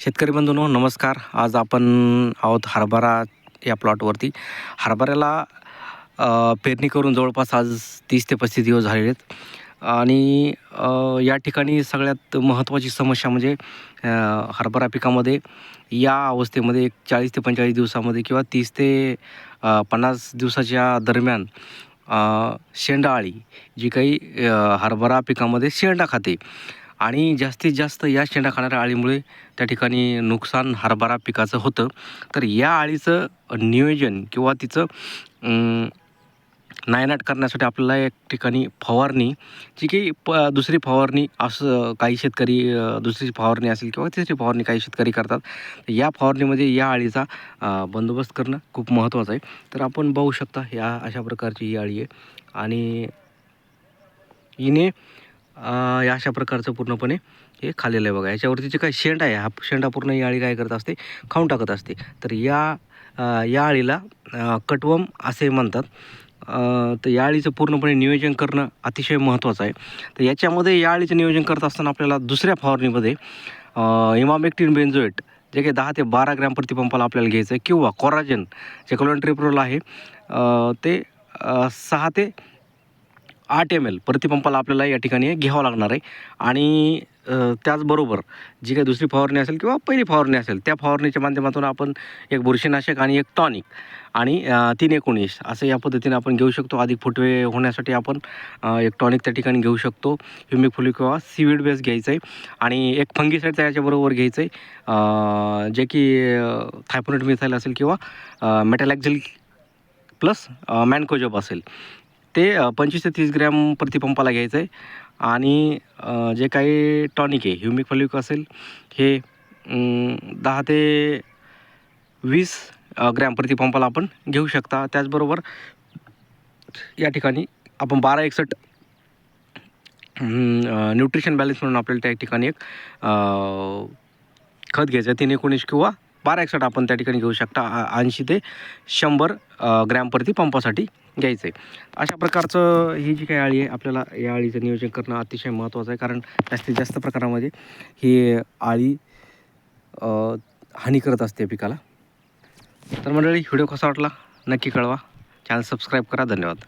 शेतकरी बंधूंनो नमस्कार. आज आपण आहोत हरभरा या प्लॉटवरती हरभऱ्याला पेरणी करून जवळपास आज तीस ते पस्तीस दिवस झालेले आहेत. आणि या ठिकाणी सगळ्यात महत्त्वाची समस्या म्हणजे हरभरा पिकामध्ये या अवस्थेमध्ये एक चाळीस ते पंचेचाळीस दिवसामध्ये किंवा तीस ते पन्नास दिवसाच्या दरम्यान अ, शेंडाळी जी काही हरभरा पिकामध्ये शेंडा खाते. आणि जास्तीत जास्त या शेंडा खाणाऱ्या अळीमुळे त्या ठिकाणी नुकसान हरभरा पिकाचं होतं. तर या अळीचं नियोजन किंवा तिचं नायनाट करण्यासाठी आपल्याला एक ठिकाणी फवारणी जी की प दुसरी फवारणी असं काही शेतकरी दुसरी फवारणी असेल किंवा तिसरी फवारणी काही शेतकरी करतात या फवारणीमध्ये या अळीचा बंदोबस्त करणं खूप महत्त्वाचं आहे. तर आपण बघू शकता या अशा प्रकारची ही अळी आहे. आणि हिने या अशा प्रकारचं पूर्णपणे हे खाल्लेलं आहे बघा. याच्यावरती जे काही शेंड आहे हा शेंडा पूर्ण ही काय करत असते खाऊन टाकत असते. तर या या अळीला कटवम असे म्हणतात. तर या अळीचं पूर्णपणे नियोजन करणं अतिशय महत्त्वाचं आहे. तर याच्यामध्ये या अळीचं नियोजन करत असताना आपल्याला दुसऱ्या फवारणीमध्ये इमामेक्टिन बेन्झोएट जे काही दहा ते बारा ग्रॅम प्रतिपंपाला आपल्याला घ्यायचं आहे किंवा कोराजन जे कोलंट्रिप्रोल आहे ते सहा ते आठ एम एल प्रतिपंपाला आपल्याला या ठिकाणी घ्यावं लागणार आहे. आणि त्याचबरोबर जी काही दुसरी फवारणी असेल किंवा पहिली फवारणी असेल त्या फवारणीच्या माध्यमातून आपण एक बुरशीनाशक आणि एक टॉनिक आणि तीन एकोणीस असं या पद्धतीने आपण घेऊ शकतो. अधिक फुटवे होण्यासाठी आपण एक टॉनिक त्या ठिकाणी घेऊ शकतो. ह्युमिक फुली किंवा सीविड बेस घ्यायचं आहे आणि एक फंगीसाईड त्याच्याबरोबर घ्यायचं आहे जे की थायपोनेट मिसाईल असेल किंवा मेटॅलॅक्झिल प्लस मॅनकोजॉब असेल. ते पंचवीस ते तीस ग्रॅम प्रतिपंपाला घ्यायचं आहे. आणि जे काही टॉनिक आहे ह्युमिक फलिक असेल हे दहा ते वीस ग्रॅम प्रतिपंपाला आपण घेऊ शकता. त्याचबरोबर या ठिकाणी आपण बारा एकसठ न्यूट्रिशन बॅलन्स म्हणून आपल्याला त्या ठिकाणी एक खत घ्यायचं आहे. तीन एकोणीस किंवा बारा एकसठ आपण त्या ठिकाणी घेऊ शकता. ऐंशी ते शंभर ग्रॅमप्रती पंपासाठी घ्यायचं आहे अशा प्रकारचं ही जी काही अळी आहे आपल्याला या अळीचं नियोजन करणं अतिशय महत्त्वाचं आहे. कारण जास्तीत जास्त प्रकारामध्ये ही आळी हानी करत असते पिकाला. तर मंडळी व्हिडिओ कसा वाटला? नक्की कळवा. चॅनल सबस्क्राईब करा. धन्यवाद.